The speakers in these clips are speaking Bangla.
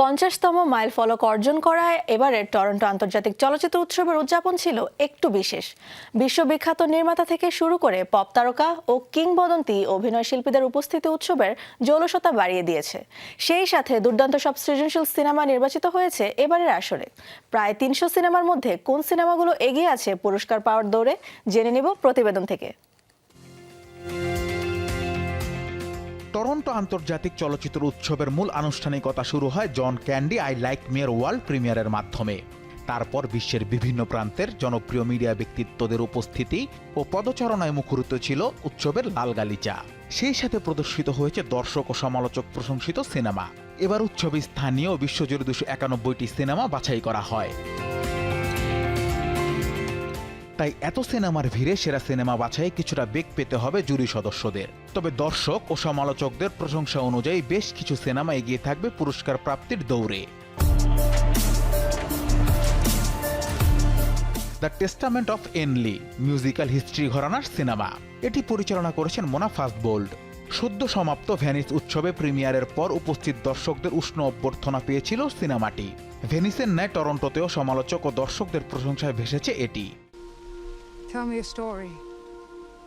পঞ্চাশতম মাইল ফলক অর্জন করায় এবারের টরন্টো আন্তর্জাতিক চলচ্চিত্র উৎসবের উদযাপন ছিল একটু বিশেষ। বিশ্ববিখ্যাত নির্মাতা থেকে শুরু করে পপ তারকা ও কিংবদন্তি অভিনয় শিল্পীদের উপস্থিতি উৎসবের জৌলসতা বাড়িয়ে দিয়েছে। সেই সাথে দুর্দান্ত সব সৃজনশীল সিনেমা নির্বাচিত হয়েছে এবারের আসরে। প্রায় তিনশো সিনেমার মধ্যে কোন সিনেমাগুলো এগিয়ে আছে পুরস্কার পাওয়ার দৌড়ে জেনে নিব প্রতিবেদন থেকে। টরন্টো আন্তর্জাতিক চলচ্চিত্র উৎসবের মূল আনুষ্ঠানিকতা শুরু হয় John Candy, I like me world প্রিমিয়ারের মাধ্যমে। তারপর বিশ্বের বিভিন্ন প্রান্তের জনপ্রিয় মিডিয়া ব্যক্তিত্বদের উপস্থিতি ও পদচারণায় মুখরিত ছিল উৎসবের লাল গালিচা। সেই সাথে প্রদর্শিত হয়েছে দর্শক ও সমালোচক প্রশংসিত সিনেমা। এবার উৎসবে স্থানীয় বিশ্বজুড়ে দুশো একানব্বইটি সিনেমা বাছাই করা হয়। তাই এত সিনেমার ভিড়ে সেরা সিনেমা বাছাই কিছুটা বেগ পেতে হবে জুরি সদস্যদের। তবে দর্শক ও সমালোচকদের প্রশংসা অনুযায়ী বেশ কিছু সিনেমা এগিয়ে থাকবে পুরস্কার প্রাপ্তির দৌড়ে। The Testament of Ann Lee, musical history ঘরানার সিনেমা। এটি পরিচালনা করেছেন মোনা ফাস্টবোল্ড। সদ্য সমাপ্ত ভ্যানিস উৎসবে প্রিমিয়ারের পর উপস্থিত দর্শকদের উষ্ণ অভ্যর্থনা পেয়েছিল সিনেমাটি। ভেনিসের ন্যায় টরন্টোতেও সমালোচক ও দর্শকদের প্রশংসায় ভেসেছে এটি। Tell me a story.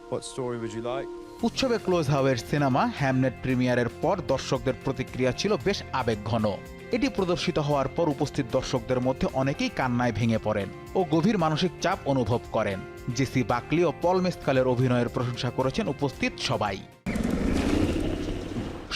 What story would you like? উৎসবে ক্লোজ হাউয়ের সিনেমা হ্যামনেট প্রিমিয়ারের পর দর্শকদের প্রতিক্রিয়া ছিল বেশ আবেগঘন এটি প্রদর্শিত হওয়ার পর উপস্থিত দর্শকদের মধ্যে অনেকেই কান্নায় ভেঙে পড়েন ও গভীর মানসিক চাপ অনুভব করেন জেসি বাকলি ও পল মেসকালের অভিনয়ের প্রশংসা করেছেন উপস্থিত সবাই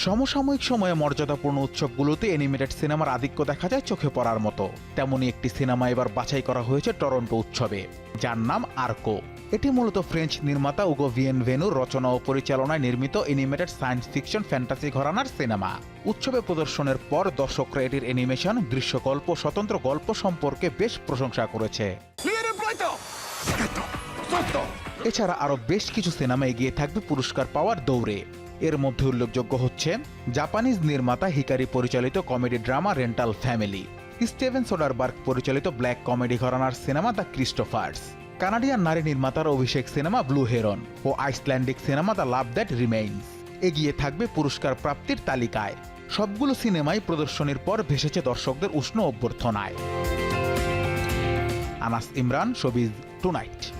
সমসাময়িক সময়ে মর্যাদাপূর্ণ উৎসবগুলোতে অ্যানিমেটেড সিনেমার আধিক্য দেখা যায় চোখে পড়ার মতো। তেমনই একটি সিনেমা এবার বাছাই করা হয়েছে টরন্টো উৎসবে, যার নাম আর্কো। এটি মূলত ফ্রেঞ্চ নির্মাতা উগো ভিয়েন ভেনুর রচনা ও পরিচালনায় নির্মিত অ্যানিমেটেড সায়েন্স ফিকশন ফ্যান্টাসি ঘরানার সিনেমা উৎসবে প্রদর্শনের পর দর্শকরা এটির অ্যানিমেশন দৃশ্যকল্প, স্বতন্ত্র গল্প সম্পর্কে বেশ প্রশংসা করেছে। এছাড়া আরও বেশ কিছু সিনেমা এগিয়ে থাকবে পুরস্কার পাওয়ার দৌড়ে। এর মধ্যে উল্লেখযোগ্য হচ্ছে জাপানিজ নির্মাতা হিকারি পরিচালিত comedy drama rental family, Steven Soderbergh পরিচালিত ব্ল্যাক কমেডি ঘরানার সিনেমা দ্য ক্রিস্টোফার্স, কানাডিয়ান নারী নির্মাতার অভিষেক সিনেমা ব্লু হেরন ও Icelandic cinema the love that remains. এগিয়ে থাকবে পুরস্কার প্রাপ্তির তালিকায়। সবগুলো সিনেমাই প্রদর্শনীর পর ভেসেছে দর্শকদের উষ্ণ অভ্যর্থনায়। Anas Imran, showbiz tonight.